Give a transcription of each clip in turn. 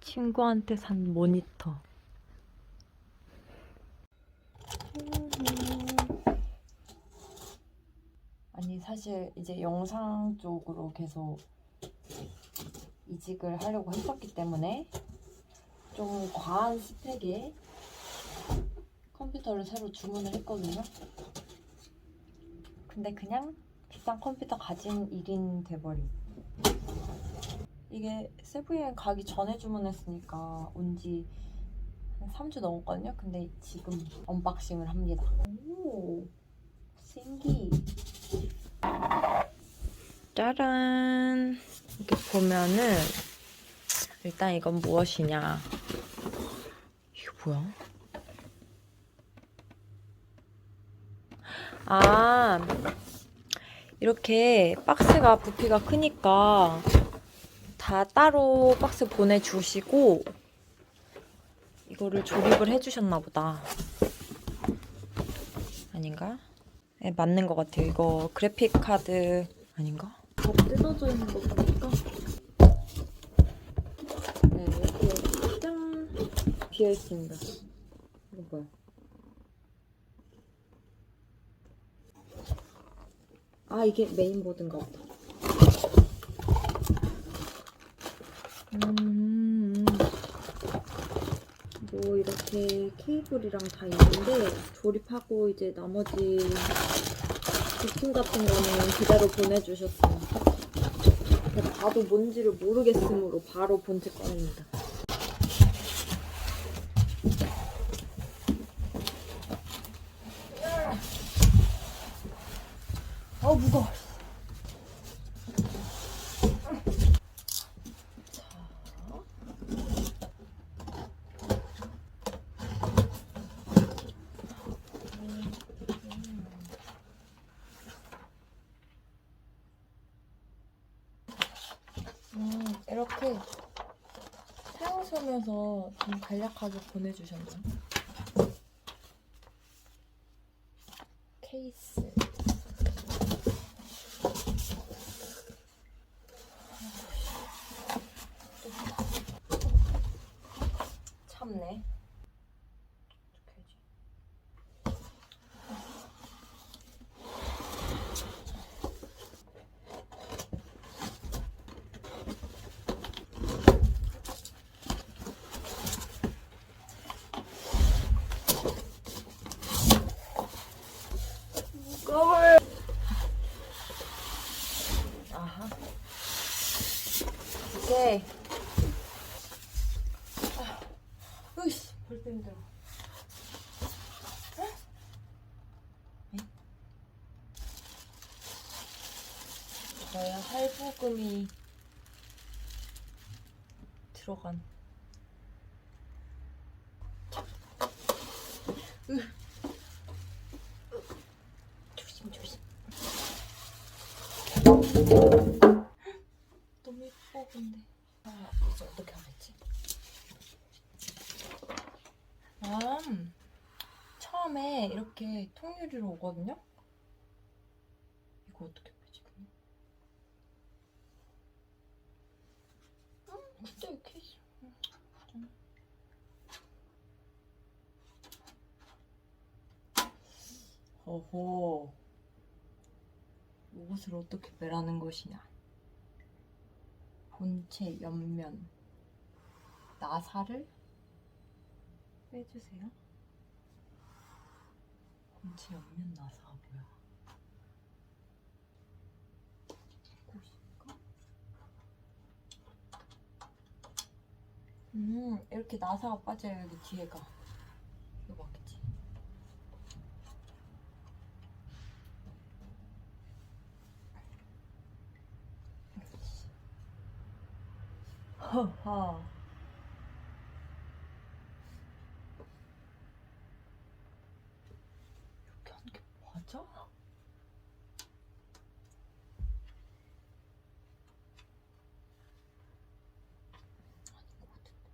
친구한테 산 모니터. 아니 사실 이제 영상 쪽으로 계속 이직을 하려고 했었기 때문에 좀 과한 스펙의 컴퓨터를 새로 주문을 했거든요. 근데 그냥 비싼 컴퓨터 가진 1인 돼버림. 이게 세부여행 가기 전에 주문했으니까 온지 한 3주 넘었거든요. 근데 지금 언박싱을 합니다. 오, 생기. 짜란. 이렇게 보면은 일단 이건 무엇이냐. 이게 뭐야? 아, 이렇게 박스가 부피가 크니까 다 따로 박스 보내주시고 이거를 조립을 해주셨나 보다. 아닌가? 네, 맞는 것 같아요. 이거 그래픽 카드 아닌가? 다 뜯어져 있는 거 보니까 네, 이렇게 짠 비어 있습니다. 이거 뭐야? 아 이게 메인보드인가 보다. 음, 뭐 이렇게 케이블이랑 다 있는데 조립하고 이제 나머지 부품 같은 거는 그대로 보내주셨어요. 봐도 뭔지를 모르겠으므로 바로 본체 꺼냅니다. 아 무거워. 음, 이렇게 설명서 좀 간략하게 보내주셨네요. 케이스. 참네. 어떻게 하지? 무거워요. 아하. 오케이. 아, 으이씨, 벌써 힘들어. 에? 저의 할부금이 들어간. 으. 조심 조심. 너무 예뻐 근데. 아 이제 어떻게 하겠지? 아 처음에 이렇게 통유리로 오거든요. 이거 어떻게 빼지? 근데 이렇게 좀. 어호. 이것을 어떻게 빼라는 것이냐. 본체 옆면 나사를 빼주세요. 본체 옆면 나사가 뭐야? 곳인가? 음, 이렇게 나사가 빠져요, 여기 뒤에가. 이거 맞겠지? 허허. 이렇게 하는 게 맞아? 아닌 것 같은데.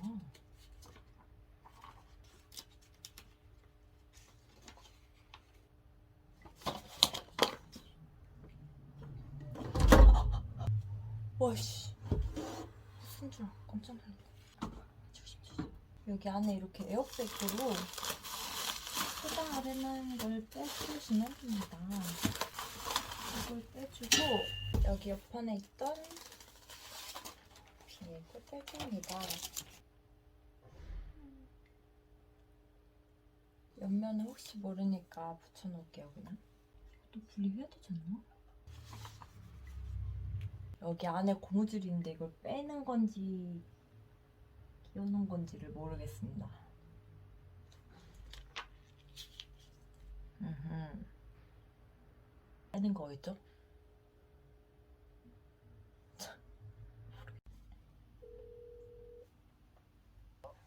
뭐야? 와씨. 무슨 줄 깜짝 놀랐네 조심 조심. 여기 안에 이렇게 에어백으로 포장을 해놓은 걸 빼주시면 됩니다. 이걸 빼주고 여기 옆판에 있던 비닐도 빼줍니다. 옆면에 혹시 모르니까 붙여놓을게요 그냥. 또 분리해야 되지 않나? 여기 안에 고무줄이 있는데 이걸 빼는 건지 끼우는 건지를 모르겠습니다. 음흠. 빼는 거겠죠? 참.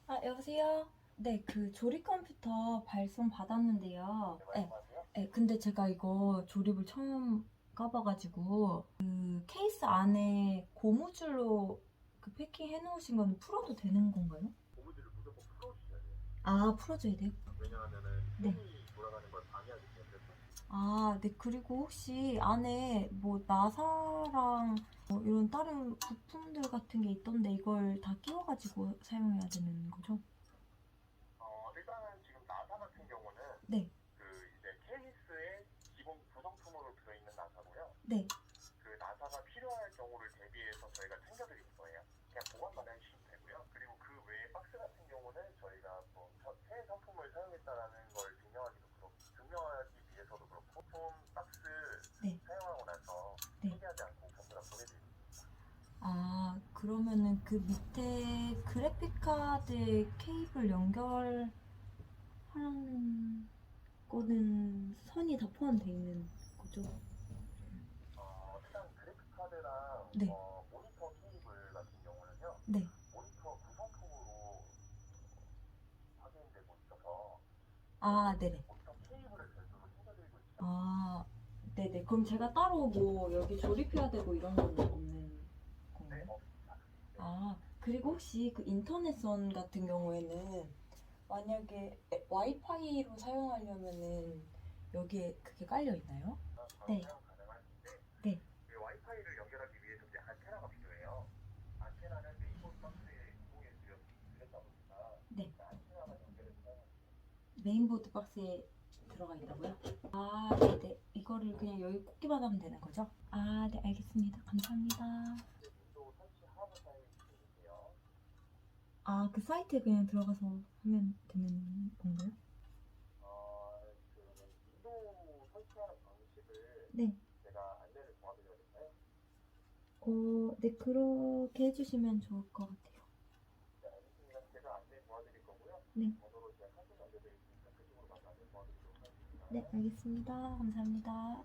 아 여보세요? 네, 그 조립 컴퓨터 발송 받았는데요. 네, 네, 근데 제가 이거 조립을 처음 까봐가지고 그 케이스 안에 고무줄로 그 패킹 해놓으신 건 풀어도 되는 건가요? 고무줄을 무조건 풀어주셔야 돼요. 아, 풀어줘야 돼요? 왜냐하면은 네. 돌아가는 걸 방해하기 때문에 아, 네. 그리고 혹시 안에 뭐 나사랑 뭐 이런 다른 부품들 같은 게 있던데 이걸 다 끼워가지고 사용해야 되는 거죠? 어, 일단은 지금 나사 같은 경우는 네. 그 이제 케이스에 기본 구성품으로 들어있는 나사고요. 네. 그 나사가 필요할 경우를 대비해서 저희가 챙겨드릴 거예요. 그냥 보관만 해주시면 되고요. 그리고 그 외에 박스 같은 경우는 저희가 뭐 저- 새 상품을 사용했다라는 걸 증명하기도 그렇고 증명하기 위해서도 그렇고 부품 박스 네. 사용하고 나서 네. 폐기하지 않고 전부 다 보내드립니다. 아, 그러면은 그 밑에 그래픽카드 케이블 연결하는 거는 선이 다 포함되어 있는 거죠? 어, 일단 그래픽 카드랑 네. 어, 모니터 케이블 같은 경우는요. 네. 모니터 구성품으로 확인되고 있어서 아, 네네. 모니터 케이블을 별도로 챙겨드리고 있어요. 아, 네네. 그럼 제가 따로 뭐 여기 조립해야 되고 이런 건 없는 네, 건가요? 없습니다. 아, 그리고 혹시 그 인터넷선 같은 경우에는 만약에 에- 와이파이로 사용하려면은 여기에 그게 깔려 있나요? 네. 사용 가능한데 네. 그 와이파이를 연결하기 위해서 이제 안테나가 필요해요. 안테나는 메인보드 박스에 구동해 드렸다 보니까 네. 그 안테나만 연결해서 메인보드 박스에 들어가 있다고요? 아, 네 네. 이거를 그냥 여기 꽂기만 하면 되는 거죠? 아, 네, 알겠습니다. 감사합니다. 아, 그 사이트에 그냥 들어가서 하면 되는 건가요? 네. 어, 네, 그렇게 해주시면 좋을 것 같아요. 네, 네, 알겠습니다. 감사합니다.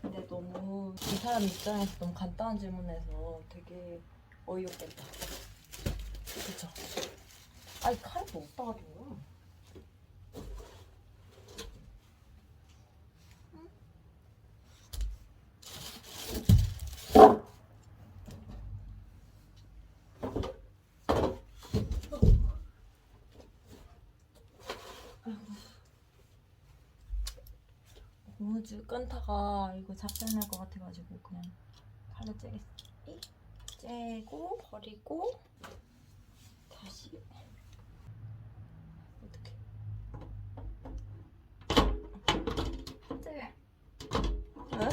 근데 너무 이 사람 입장에서 너무 간단한 질문해서 되게 어이없겠다. 그쵸? 아니, 칼을 뭐 어디다가 둬요? 고무줄 끈타가 이거 작살날 것 같아가지고 그냥 칼로 째겠어. 이? 째고 버리고 다시 어떻게? 째. 어?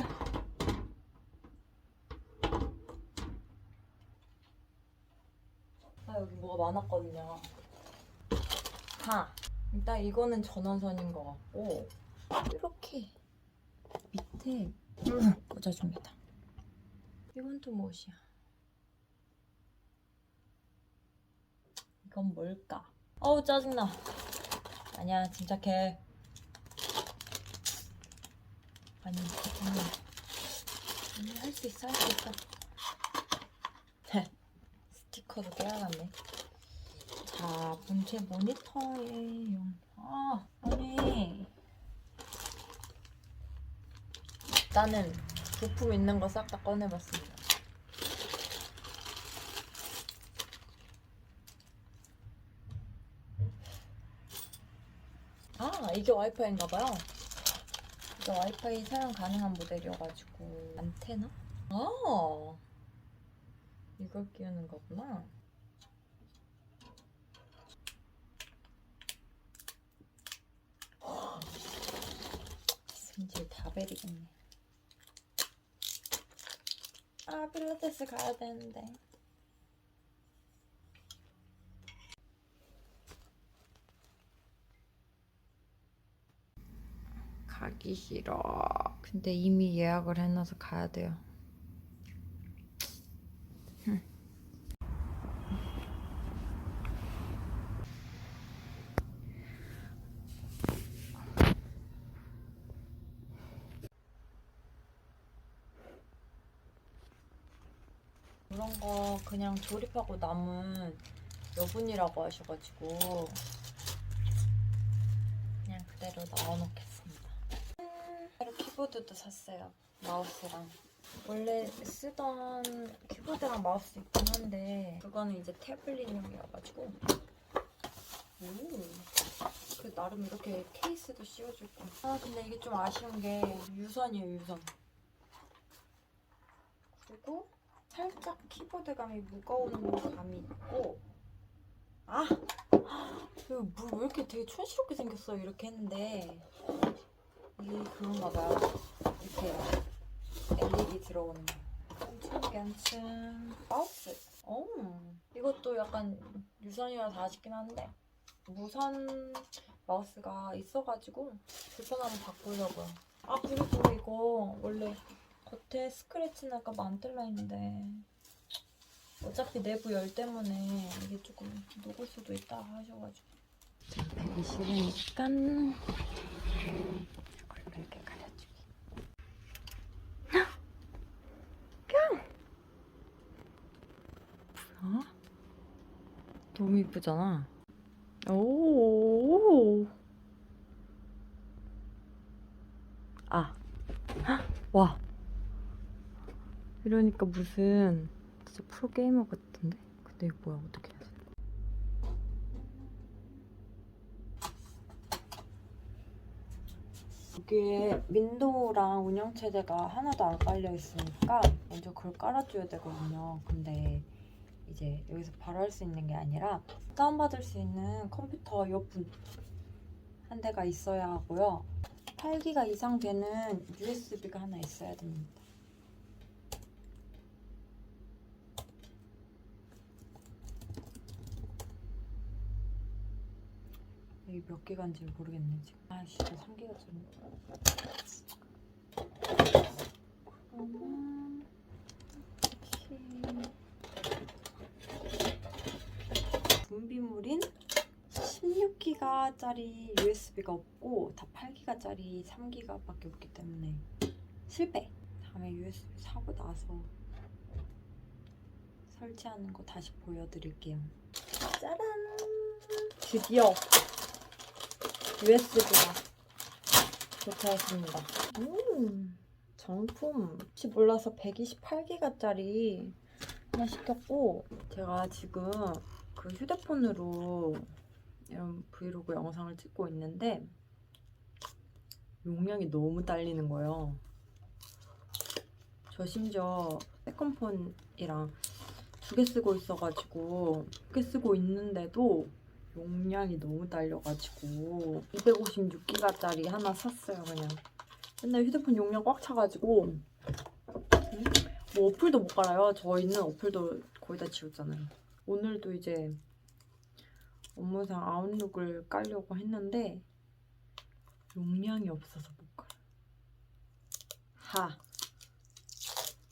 아 여기 뭐가 많았거든요. 하. 일단 이거는 전원선인 것 같고 이렇게 밑에 꽂아줍니다. 이건 또 무엇이야? 이건 뭘까? 어우 짜증나. 아니야 침착해. 아니 아니 아니 할수 있어 할 수 있어. 스티커도 떼어놨네. 자 본체 모니터에 용. 아 아니. 일단은 부품 있는 거 싹 다 꺼내봤습니다. 아 이게 와이파이인가봐요. 이게 와이파이 사용 가능한 모델이어가지고 안테나? 아 이걸 끼우는 거구나. 승질 다 베리겠네. 아, 필라테스 가야 되는데. 가기 싫어. 근데 이미 예약을 해놔서 가야 돼요. 그런 거 그냥 조립하고 남은 여분이라고 하셔가지고 그냥 그대로 넣어놓겠습니다. 새로 키보드도 샀어요. 마우스랑. 원래 쓰던 키보드랑 마우스 있긴 한데 그거는 이제 태블릿용이어가지고 오. 그 나름 이렇게 케이스도 씌워줄 거. 아 근데 이게 좀 아쉬운 게 유선이에요 유선. 그리고 살짝 키보드감이 무거운 감이 있고. 아! 이거 뭐왜 이렇게 되게 촌스럽게 생겼어 이렇게 했는데. 이게 그런가 봐요. 이렇게 LED 들어오는 거. 깐충깐충 마우스. 어 이것도 약간 유선이라서 아쉽긴 한데. 무선 마우스가 있어가지고 불편하면 바꾸려고요. 아 그리고 이거 원래 겉에 스크래치 날까봐 안 뜰라했는데 어차피 내부 열 때문에 이게 조금 녹을 수도 있다 하셔가지고. 배기 싫으니까 이걸 이렇게 가려주기. 뿅! 뭐야? 너무 이쁘잖아. 오 아, 헉, 와. 이러니까 무슨 진짜 프로게이머 같은데? 근데 이거 뭐야 어떻게 해야 돼? 여기에 윈도우랑 운영체제가 하나도 안 깔려 있으니까 먼저 그걸 깔아줘야 되거든요. 근데 이제 여기서 바로 할 수 있는 게 아니라 다운받을 수 있는 컴퓨터 이어폰 한 대가 있어야 하고요. 8기가 이상 되는 USB가 하나 있어야 됩니다. 이게 몇 기가인지 모르겠네 지금. 아씨 저 3기가짜리 그러면 혹시 분비물인 16기가짜리 USB가 없고 다 8기가짜리 3기가밖에 없기 때문에 실패. 다음에 USB 사고 나서 설치하는 거 다시 보여드릴게요. 짜란! 드디어 USB가 도착했습니다. 음, 정품. 혹시 몰라서 128기가짜리 하나 시켰고, 제가 지금 그 휴대폰으로 이런 브이로그 영상을 찍고 있는데, 용량이 너무 딸리는 거예요. 저 심지어 세컨폰이랑 두 개 쓰고 있어가지고, 두 개 쓰고 있는데도 용량이 너무 딸려가지고 256기가짜리 하나 샀어요 그냥. 맨날 휴대폰 용량 꽉 차가지고. 음? 뭐 어플도 못 깔아요. 저 있는 어플도 거의 다 지웠잖아요. 오늘도 이제 업무상 아웃룩을 깔려고 했는데 용량이 없어서 못 깔아요. 하.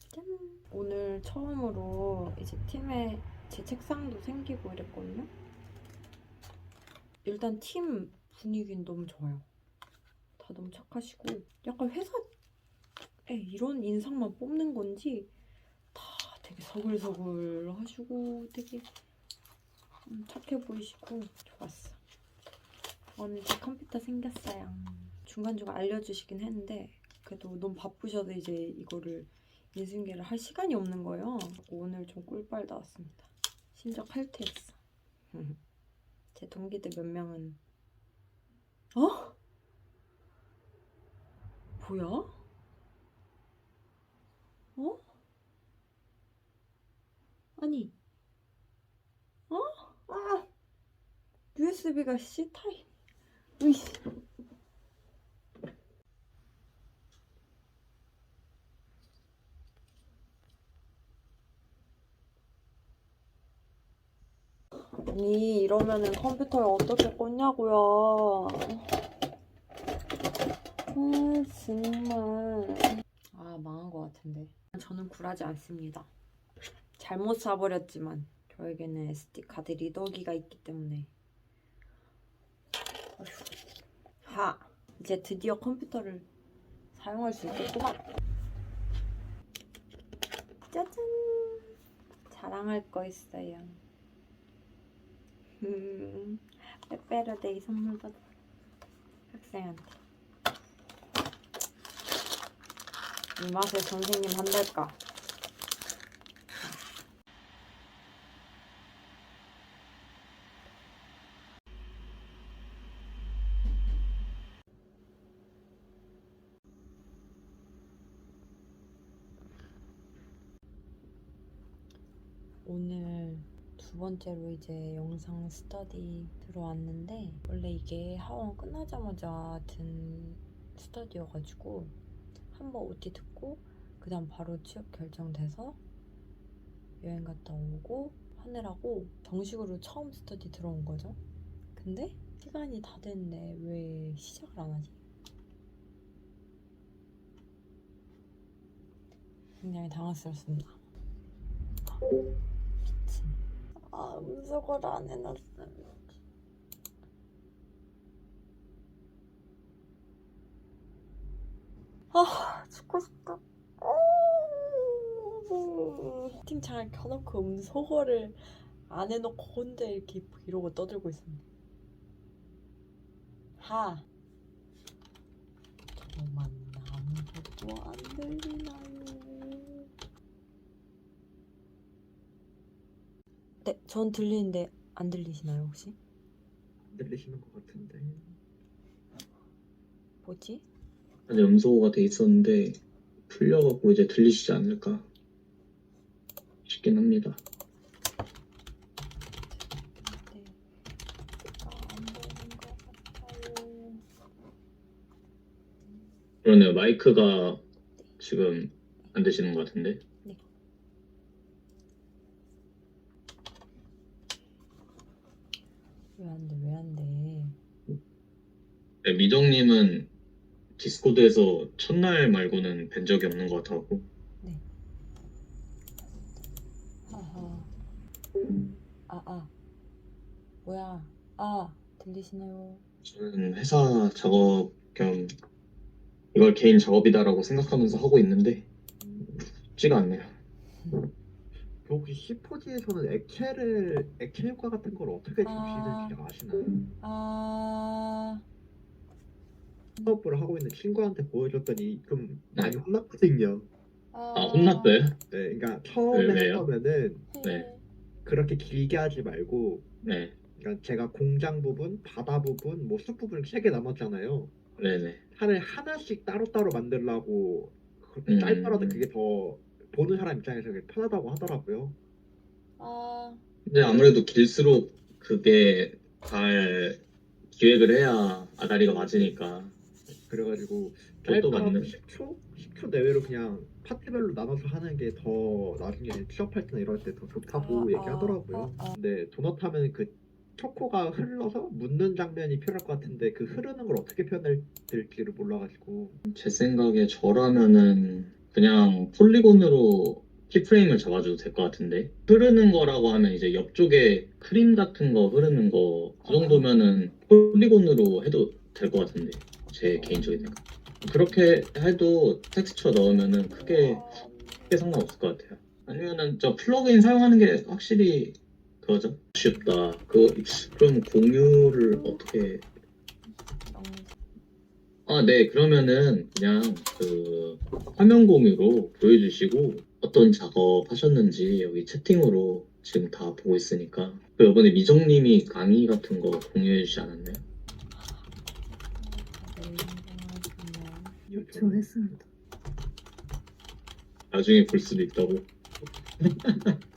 짠! 오늘 처음으로 이제 팀에 제 책상도 생기고 이랬거든요 일단 팀 분위기는 너무 좋아요. 다 너무 착하시고 약간 회사에 이런 인상만 뽑는 건지 다 되게 서글서글 하시고 되게 음, 착해 보이시고 좋았어. 오늘 제 컴퓨터 생겼어요. 중간중간 알려주시긴 했는데 그래도 너무 바쁘셔도 이제 이거를 인수인계를 할 시간이 없는 거예요. 오늘 좀 꿀빨 나왔습니다. 심지어 칼퇴했어. 제 동기들 몇 명은 어? 뭐야? 어? 아니. 어? 아. USB가 C 타입. 으이씨. 아니 이러면은 컴퓨터에 어떻게 꽂냐고요. 아 정말. 아 망한 것 같은데. 저는 굴하지 않습니다. 잘못 사버렸지만 저에게는 SD 카드 리더기가 있기 때문에. 하 이제 드디어 컴퓨터를 사용할 수 있겠구만. 짜잔. 자랑할 거 있어요. 음, 빼빼로데이 선물 받아 학생한테. 이 맛에 선생님 한달까 오늘 두 번째로 이제 영상 스터디 들어왔는데 원래 이게 하원 끝나자마자 든 스터디여가지고 한번 OT 듣고 그 다음 바로 취업 결정돼서 여행 갔다 오고 하느라고 정식으로 처음 스터디 들어온 거죠. 근데 시간이 다 됐는데 왜 시작을 안 하지? 굉장히 당황스럽습니다 아, 음소거를 안 해놨어요. 아, 죽고 싶다. 채팅창을 켜놓고 음소거를 안 해놓고 혼자 이렇게 이러고 떠들고 있었네. 하. 저만 아무것도 안 들리나요? 네, 전 들리는데 안 들리시나요 혹시? 들리시는 것 같은데 뭐지? 안에 음소거가 돼 있었는데 풀려갖고 이제 들리시지 않을까 싶긴 합니다. 네. 아, 안 되는 것 같아요. 그러네요. 마이크가 지금 안 되시는 것 같은데. 돼? 왜안 돼? 네, 미정님은 디스코드에서 첫날 말고는 뵌 적이 없는 것 같아갖고 하하. 아, 아. 뭐야? 아, 들리시나요? 저는 회사 작업 겸 이걸 개인 작업이다라고 생각하면서 하고 있는데 쉽지가 않네요. 그 혹시 C4G에서는 엑셀을 엑셀 효과 같은 걸 어떻게 아. 주시는지 아시나요? 아, 사업을 하고 있는 친구한테 보여줬더니 좀 네. 많이 혼났거든요. 아. 아 혼났어요? 네, 그러니까 처음에 왜요? 거면은 네. 그렇게 길게 하지 말고 네, 그러니까 제가 공장 부분, 바다 부분, 뭐 숲 부분 세개 남았잖아요. 네네. 하늘 하나씩 따로따로 만들라고 음. 짧더라도 그게 더 보는 사람 입장에서 그게 편하다고 하더라고요. 아, 근데 아무래도 길수록 그게 잘 기획을 해야 아다리가 맞으니까 그래가지고 그것도 맞네. 10초? 10초 내외로 그냥 파트별로 나눠서 하는 게 더 나중에 취업할 때나 이럴 때 더 좋다고 아, 얘기하더라고요. 아, 아, 아. 근데 도넛 하면 그 초코가 흘러서 묻는 장면이 필요할 것 같은데 그 흐르는 걸 어떻게 표현할 될지를 몰라가지고 제 생각에 저라면은 그냥 폴리곤으로 키프레임을 잡아줘도 될 것 같은데? 흐르는 거라고 하면 이제 옆쪽에 크림 같은 거 흐르는 거 그 정도면은 폴리곤으로 해도 될 것 같은데 제 개인적인 생각. 그렇게 해도 텍스처 넣으면은 크게 크게 상관없을 것 같아요. 아니면은 저 플러그인 사용하는 게 확실히 그거죠? 쉽다. 그 그럼 공유를 어떻게 아, 네. 그러면은 그냥 그 화면 공유로 보여주시고 어떤 작업 하셨는지 여기 채팅으로 지금 다 보고 있으니까 그 이번에 미정님이 강의 같은 거 공유해 주지 않았나요? 저 했습니다. 나중에 볼 수도 있다고.